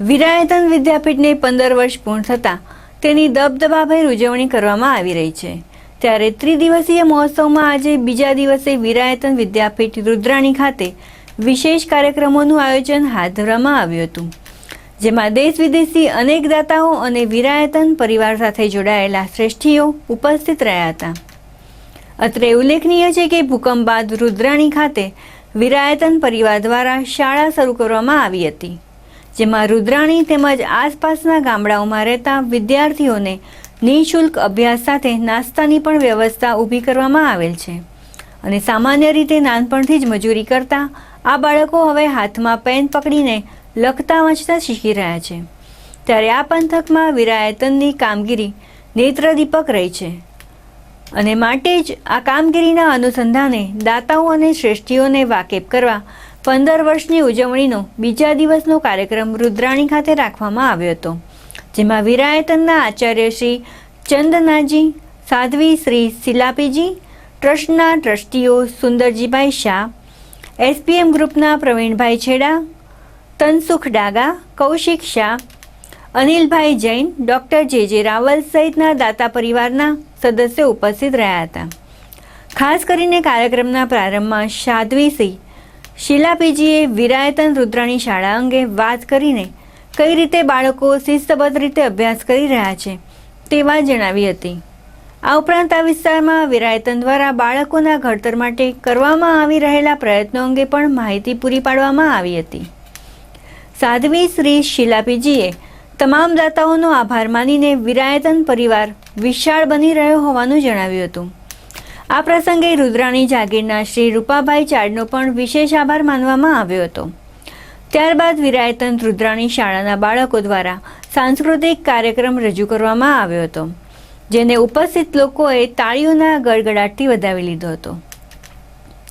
વિરાયતન વિદ્યાપીઠને પંદર વર્ષ પૂર્ણ થતાં તેની દબદબાભેર ઉજવણી કરવામાં આવી રહી છે. ત્યારે ત્રિદિવસીય મહોત્સવમાં આજે બીજા દિવસે વિરાયતન વિદ્યાપીઠ રુદ્રાણી ખાતે વિશેષ કાર્યક્રમોનું આયોજન હાથ ધરવામાં આવ્યું હતું. જેમાં દેશ વિદેશી અનેક દાતાઓ અને વિરાયતન પરિવાર સાથે જોડાયેલા શ્રેષ્ઠીઓ ઉપસ્થિત રહ્યા હતા. અત્રે ઉલ્લેખનીય છે કે ભૂકંપ બાદ રુદ્રાણી ખાતે વિરાયતન પરિવાર દ્વારા શાળા શરૂ કરવામાં આવી હતી. જેમાં રુદ્રાણી તેમજ આસપાસના ગામડાઓમાં રહેતા વિદ્યાર્થીઓને નિઃશુલ્ક અભ્યાસ સાથે નાસ્તાની પણ વ્યવસ્થા ઊભી કરવામાં આવેલ છે. અને સામાન્ય રીતે નાનપણથી જ મજૂરી કરતા આ બાળકો હવે હાથમાં પેન પકડીને લખતા વાંચતા શીખી રહ્યા છે. ત્યારે આ પંથકમાં વિરાયતનની કામગીરી નેત્રદીપક રહી છે. અને માટે જ આ કામગીરીના અનુસંધાને દાતાઓ અને શ્રેષ્ઠીઓને વાકેફ કરવા પંદર વર્ષની ઉજવણીનો બીજા દિવસનો કાર્યક્રમ રુદ્રાણી ખાતે રાખવામાં આવ્યો હતો, જેમાં વિરાયતનના આચાર્ય શ્રી ચંદનાજી, સાધ્વી શ્રી શિલાપીજી, ટ્રસ્ટના ટ્રસ્ટીઓ સુંદરજીભાઈ શાહ, એસપીએમ ગ્રુપના Pravinbhai Chheda, Tansukh Daga, Kaushik Shah, Anilbhai Jain, doctor J J Raval સહિતના દાતા પરિવારના સદસ્યો ઉપસ્થિત રહ્યા હતા. ખાસ કરીને કાર્યક્રમના પ્રારંભમાં સાધ્વીસિંહ શિલાપીજીએ વિરાયતન રુદ્રાણી શાળા અંગે વાત કરીને કઈ રીતે બાળકો શિસ્તબદ્ધ રીતે અભ્યાસ કરી રહ્યા છે તે વાત જણાવી હતી. આ ઉપરાંત આ વિસ્તારમાં વિરાયતન દ્વારા બાળકોના ઘડતર માટે કરવામાં આવી રહેલા પ્રયત્નો અંગે પણ માહિતી પૂરી પાડવામાં આવી હતી. સાધ્વી શ્રી શિલાપીજીએ તમામ દાતાઓનો આભાર માનીને વિરાયતન પરિવાર વિશાળ બની રહ્યો હોવાનું જણાવ્યું હતું. આ પ્રસંગે રુદ્રાણી જાગીરના શ્રી રૂપાભાઈ ચાડનો પણ વિશેષ આભાર માનવામાં આવ્યો હતો. ત્યારબાદ વિરાયતન રુદ્રાણી શાળાના બાળકો દ્વારા સાંસ્કૃતિક કાર્યક્રમ રજૂ કરવામાં આવ્યો હતો, જેને ઉપસ્થિત લોકોએ તાળીઓના ગડગડાટથી વધાવી લીધો હતો.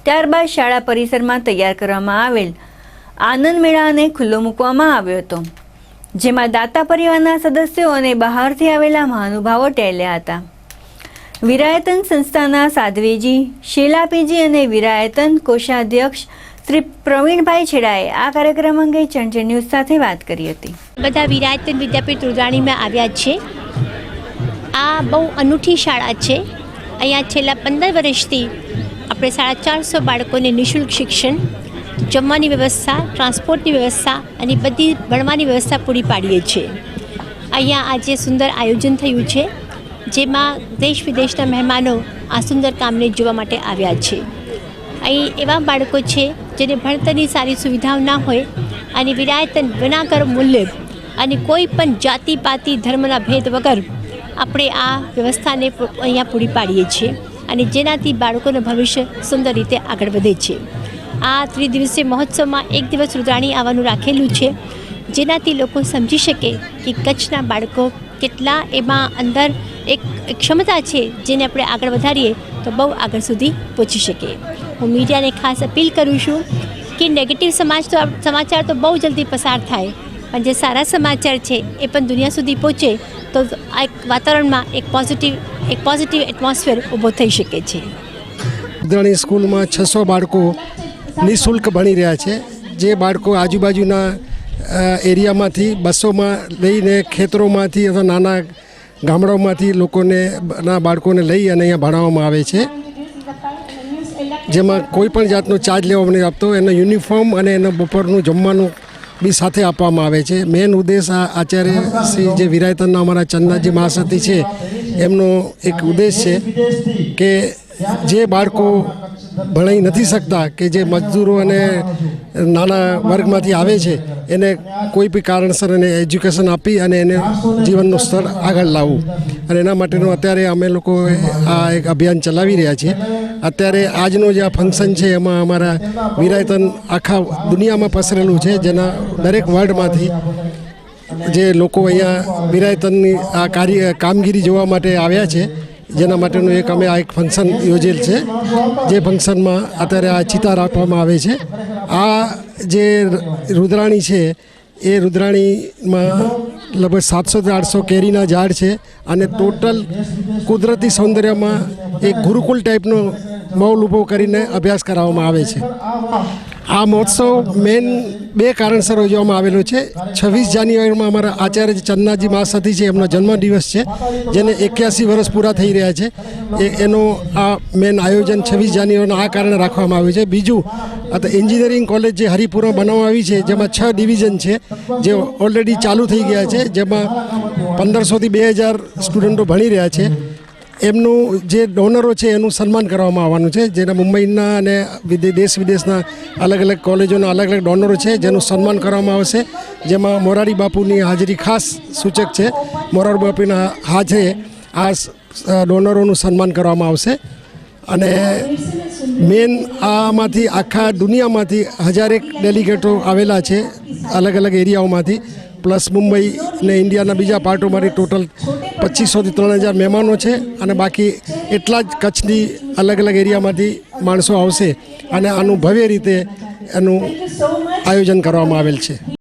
ત્યારબાદ શાળા પરિસરમાં તૈયાર કરવામાં આવેલ આનંદ મેળાને ખુલ્લો મૂકવામાં આવ્યો હતો, જેમાં દાતા પરિવારના સદસ્યો અને બહારથી આવેલા મહાનુભાવો ટેલ્યા હતા. વિરાયતન સંસ્થાના સાધ્વીજી, શીલાપીજી અને વિરાયતન કોષાધ્યક્ષ શ્રી પ્રવીણભાઈ છેડાએ આ કાર્યક્રમ અંગે ચંચળ ન્યૂઝ સાથે વાત કરી હતી. બધા વિરાયતન વિદ્યાપીઠ રુદ્રાણીમાં આવ્યા છે. આ બહુ અનૂઠી શાળા છે. અહીંયા છેલ્લા પંદર વર્ષથી આપણે સાડા ચારસો બાળકોને નિઃશુલ્ક શિક્ષણ, જમવાની વ્યવસ્થા, ટ્રાન્સપોર્ટની વ્યવસ્થા અને બધી ભણવાની વ્યવસ્થા પૂરી પાડીએ છીએ. અહીંયા આજે સુંદર આયોજન થયું છે. જેમાં દેશ વિદેશના મહેમાનો આ સુંદર કામને જોવા માટે આવ્યા છે. અહીં એવા બાળકો છે જેને ભણતરની સારી સુવિધાઓ ના હોય અને વિરાયતન વિનાકર મૂલ્ય અને કોઈ પણ જાતિ, પાતિ, ધર્મના ભેદ વગર આપણે આ વ્યવસ્થાને અહીંયા પૂરી પાડીએ છીએ અને જેનાથી બાળકોનું ભવિષ્ય સુંદર રીતે આગળ વધે છે. આ ત્રિદિવસીય મહોત્સવમાં એક દિવસ રુદ્રાણી આવવાનું રાખેલું છે, જેનાથી લોકો સમજી શકે કે કચ્છના બાળકો કેટલા એમાં અંદર એક ક્ષમતા છે જેને આપણે આગળ વધારીએ તો બહુ આગળ સુધી પહોંચી શકીએ. હું મીડિયાને ખાસ અપીલ કરું છું કે નેગેટિવ સમાજ તો સમાચાર તો બહુ જલ્દી પસાર થાય, પણ જે સારા સમાચાર છે એ પણ દુનિયા સુધી પહોંચે તો આ એક વાતાવરણમાં એક પોઝિટિવ એક પોઝિટિવ એટમોસ્ફિયર ઊભો થઈ શકે છે. ઉદ્રાણી સ્કૂલમાં છસો બાળકો નિઃશુલ્ક ભણી રહ્યા છે. જે બાળકો આજુબાજુના એરિયામાંથી બસોમાં લઈને ખેતરોમાંથી અથવા નાના ગામડાઓમાંથી લોકોને, ના બાળકોને લઈ અને અહીંયા ભણાવવામાં આવે છે. જેમાં કોઈ પણ જાતનો ચાર્જ લેવામાં નહીં આપતો. એનો યુનિફોર્મ અને એનો બપોરનું જમવાનું બી સાથે આપવામાં આવે છે. મેન ઉદ્દેશ આચાર્ય શ્રી જે વિરાયતનના અમારા ચંદાજી મહાસતી છે, એમનો એક ઉદ્દેશ છે કે જે બાળકો ભણાઈ નથી શકતા કે જે મજદૂરો અને નાના વર્ગમાંથી આવે છે, એને કોઈ બી કારણસર એને એજ્યુકેશન આપી અને એને જીવનનું સ્તર આગળ લાવવું. અને એના માટેનું અત્યારે અમે લોકો આ એક અભિયાન ચલાવી રહ્યા છીએ. અત્યારે આજનો જે આ ફંક્શન છે, એમાં અમારા વિરાયતન આખા દુનિયામાં પસરેલું છે, જેના દરેક વર્લ્ડમાંથી જે લોકો અહીંયા વિરાયતનની આ કાર્ય કામગીરી જોવા માટે આવ્યા છે. જેના માટેનું એક અમે આ એક ફંક્શન યોજેલ છે, જે ફંક્શનમાં અત્યારે આ ચિતા રાખવામાં આવે છે. આ જે રુદ્રાણી છે, એ રુદ્રાણીમાં લગભગ સાતસોથી આઠસો કેરીના ઝાડ છે અને ટોટલ કુદરતી સૌંદર્યમાં એક ગુરુકુલ ટાઈપનો મૌલ ઊભો કરીને અભ્યાસ કરાવવામાં આવે છે. આ મહોત્સવ મેન બે કારણસર ઉજવવામાં આવેલો છે. છવ્વીસ જાન્યુઆરીમાં અમારા આચાર્ય ચન્નાજી મહાસતી છે એમનો જન્મદિવસ છે, જેને એક્યાસી વર્ષ પૂરા થઈ રહ્યા છે, એ એનો આ મેન આયોજન છવ્વીસ જાન્યુઆરીના આ કારણે રાખવામાં આવ્યું છે. બીજું અથવા એન્જિનિયરિંગ કોલેજ જે હરિપુરા બનાવવામાં આવી છે, જેમાં છ ડિવિઝન છે, જે ઓલરેડી ચાલુ થઈ ગયા છે, જેમાં પંદરસોથી બે હજાર સ્ટુડન્ટો ભણી રહ્યા છે. એમનું જે ડોનરો છે, એનું સન્માન કરવામાં આવવાનું છે, જેના મુંબઈના અને દેશ વિદેશના અલગ અલગ કોલેજોના અલગ અલગ ડોનરો છે, જેનું સન્માન કરવામાં આવશે. જેમાં મોરારી બાપુની હાજરી ખાસ સૂચક છે. મોરારી બાપુના હાજરે આ ડોનરોનું સન્માન કરવામાં આવશે. અને મેન આમાંથી આખા દુનિયામાંથી હજારેક ડેલિગેટો આવેલા છે અલગ અલગ એરિયાઓમાંથી. પ્લસ મુંબઈ ને ઇન્ડિયાના બીજા પાર્ટોમાંથી ટોટલ પચીસોથી ત્રણ હજાર મહેમાનો છે અને બાકી એટલા જ કચ્છની અલગ અલગ એરિયામાંથી માણસો આવશે અને આનું ભવ્ય રીતે એનું આયોજન કરવામાં આવેલ છે.